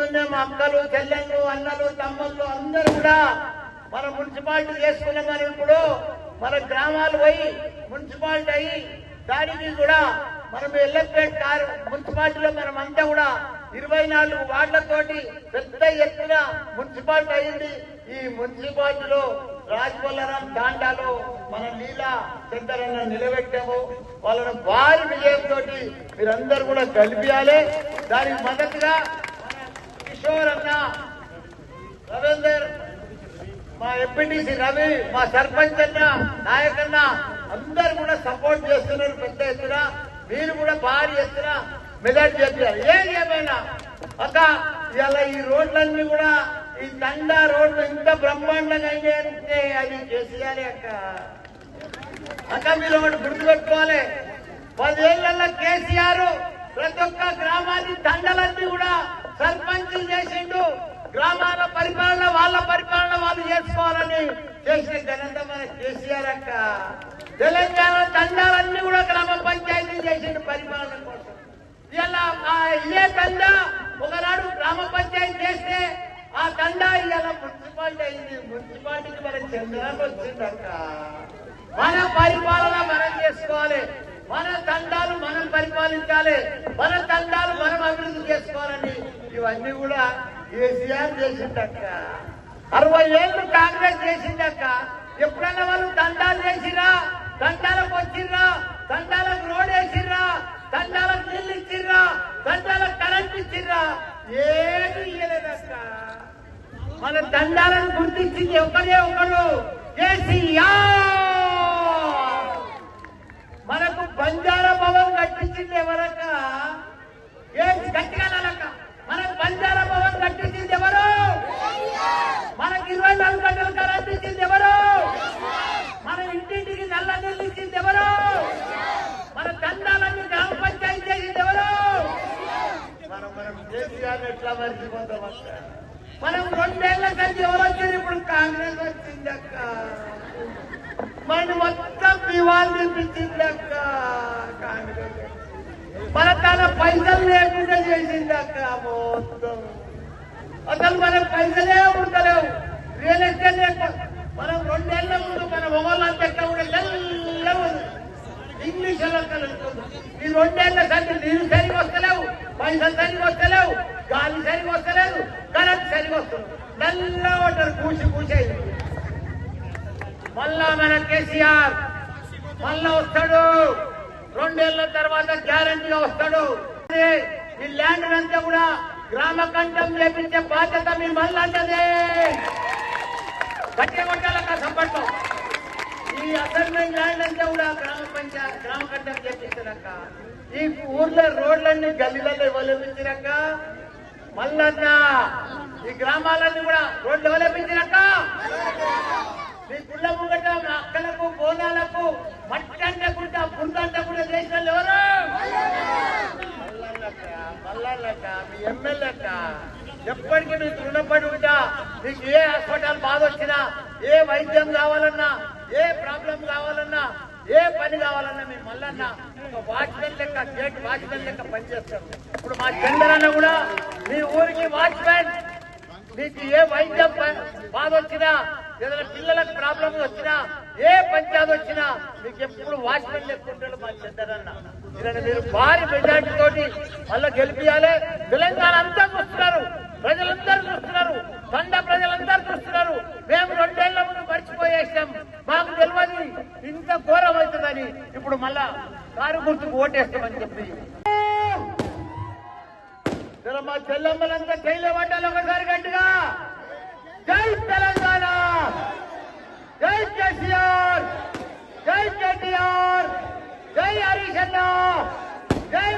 పొద్దున్నే మా అక్కలు చెల్లెళ్ళు అన్నలు తమ్ముళ్ళు అందరూ కూడా మన మున్సిపాలిటీ చేసుకున్నామని ఇప్పుడు మన గ్రామాలు పోయి మున్సిపాలిటీ అయ్యి దానికి కూడా మనం ఎలక్టెడ్ కారు మున్సిపాలిటీలో మనం అంతా కూడా ఇరవై నాలుగు వార్డులతోటి పెద్ద ఎత్తున మున్సిపాలిటీ అయింది ఈ మున్సిపాలిటీలో రాజబొల్లరం తాండాలో మన లీలా చంద్రన్న నిలబెట్టాము. వాళ్ళను భారీ విజయంతో మీరందరూ కూడా కలిపియాలి దానికి మద్దతుగా కిషోర్ అన్న రవీందర్ మా ఎంపీటీసీ రవి మా సర్పంచ్ అన్న నాయకన్న అందరు కూడా సపోర్ట్ చేస్తున్నారు పెద్ద ఎత్తున. మీరు కూడా భారీ ఎత్తున మెజార్టీ చెప్పారు. ఏది ఏమైనా అక్క ఇలా ఈ రోడ్లన్నీ కూడా ఈ దండ రోడ్లు ఇంత బ్రహ్మాండంగా అయ్యాయంటే అది కేసీఆర్ అక్క. అక్క మీరు ఒకటి గుర్తుపెట్టుకోవాలి. పదేళ్ళలో కేసీఆర్ ప్రతి ఒక్క గ్రామాన్ని దండలన్నీ కూడా సర్పంచులు చేసిండు. గ్రామాల పరిపాలన వాళ్ళ పరిపాలన వాళ్ళు చేసుకోవాలని చేసిన ఘనత మన కేసీఆర్ అక్క. తెలంగాణ తండాలన్నీ కూడా గ్రామ పంచాయతీ చేసిండు పరిపాలన కోసం. ఇలా ఇదే ఒకనాడు గ్రామ పంచాయతీ చేస్తే ఆ తండా ఇలా మున్సిపాలిటీ అయింది. మున్సిపాలిటీకి మన చంద్రాన్ని వచ్చిందక్క మన పరిపాలన మనం చేసుకోవాలి. మన తండాలు మనం పరిపాలించాలి. మన తండాలు మనం అభివృద్ధి చేసుకోవాలని ఇవన్నీ కూడా కేసీఆర్ చేసిందక్క అరవై ఏళ్ళు కాంగ్రెస్ చేసిందక్క ఎప్పుడన్నా వాళ్ళు దండాలు చేసిరా దండాలకు వచ్చిర్రా దండాలకు రోడ్ వేసిర్రా? దండాలకు నీళ్ళు ఇచ్చిర్రా? దండాలకు కరెంట్ ఇచ్చిర్రా? ఏమి ఇయ్యలేదక్క. మన దండాలను గుర్తించింది ఒకరే ఒకరు కేసీఆర్! మనకు బంజారా భవన్ కట్టించింది ఎవరక్క? కేసీఆర్ ఎట్లా మర్చిపోతాం అక్క? మనం రెండేళ్ళ కలిసి ఎవరు వచ్చారు? ఇప్పుడు కాంగ్రెస్ వచ్చింది అక్క. మన మొత్తం వివాదం తెప్పించింది అక్క. కాంగ్రెస్ మన తన పైసలు లేకుండా చేసింది అక్క మొత్తం. అసలు మనకు పైసలే ఉండలేవు. రియల్ ఎస్టేట్ లేక- మనం రెండేళ్ళ ముందు మన మొగోళ్ళంతా ఎక్కడ కూడా ఇంగ్లీష్ ఎలా ఇంగ్లీష్ ఈ రెండేళ్ళ సంది నీరు సరిగా వస్తలేవు. పైసలు సరిగా వస్తలేవు గాలి సరిగా వస్తలేదు కరెంట్ సరిగా వస్తుంది నల్ల ఉంటారు కూసి కూసేది మళ్ళా మన కేసీఆర్ మళ్ళా వస్తాడు. రెండేళ్ళ తర్వాత గ్యారంటీగా వస్తాడు. ఈ ల్యాండ్ అంతా కూడా గ్రామ కంఠం చేపించే బాధ్యత మీ మళ్ళీ అంటది గట్టి కొట్టాలక్క సంపట్లో ఈ అసైన్మెంట్ ల్యాండ్ అంతా కూడా గ్రామ పంచాయత్ గ్రామ కంఠం చేపించారక్క ఈ ఊర్లో రోడ్లన్నీ గల్లీలలో ఇవ్వలేపించారక్క మల్లన్న ఈ గ్రామాలన్నీ కూడా రోడ్లు ఇవ్వలేపించారక్క మీ గుళ్ళ ముంగట మా అక్కలకు బోనాలకు మట్టి అంటే కూడా అంటకుండా అంటే కూడా చేసిన వాళ్ళు ఎవరు? మల్లన్నట మల్లన్నక్క, మీ ఎమ్మెల్యేట ఎప్పటికీ మీకు రుణపడి ఉంటా. మీకు ఏ హాస్పిటల్ బాధ వచ్చినా ఏ వైద్యం కావాలన్నా ఏ ప్రాబ్లం కావాలన్నా ఏ పని కావాలన్నా మీ మల్లన్న ఒక వాచ్మెన్ లెక్క గేట్ వాచ్మెన్ లెక్క పనిచేస్తారు ఇప్పుడు మా చంద్రన్న కూడా మీ ఊరికి వాచ్మెన్ మీకు ఏ వైద్యం బాధ వచ్చినా ఏదైనా పిల్లలకు ప్రాబ్లం వచ్చినా ఏ పంచాయతీ వచ్చినా మీకు ఎప్పుడు వాచ్మెన్ లెక్కుంటాడు మా చెద్దరన్న ఇలా మీరు భారీ మెజార్టీ తోటి మళ్ళీ గెలిపియాలి. తెలంగాణ అంతా చూస్తున్నారు. ప్రజలందరూ చూస్తున్నారు. తండ ప్రజలందరూ చూస్తున్నారు. ఇప్పుడు మళ్ళా కారు గుర్తుకు ఓటేస్తామని చెప్పి. మా చెల్లమ్మలంతా జైలు పడ్డాలి ఒకసారి గట్టిగా. జై తెలంగాణ! జై కేసీఆర్! జై కేటీఆర్! జై హరీష్ జై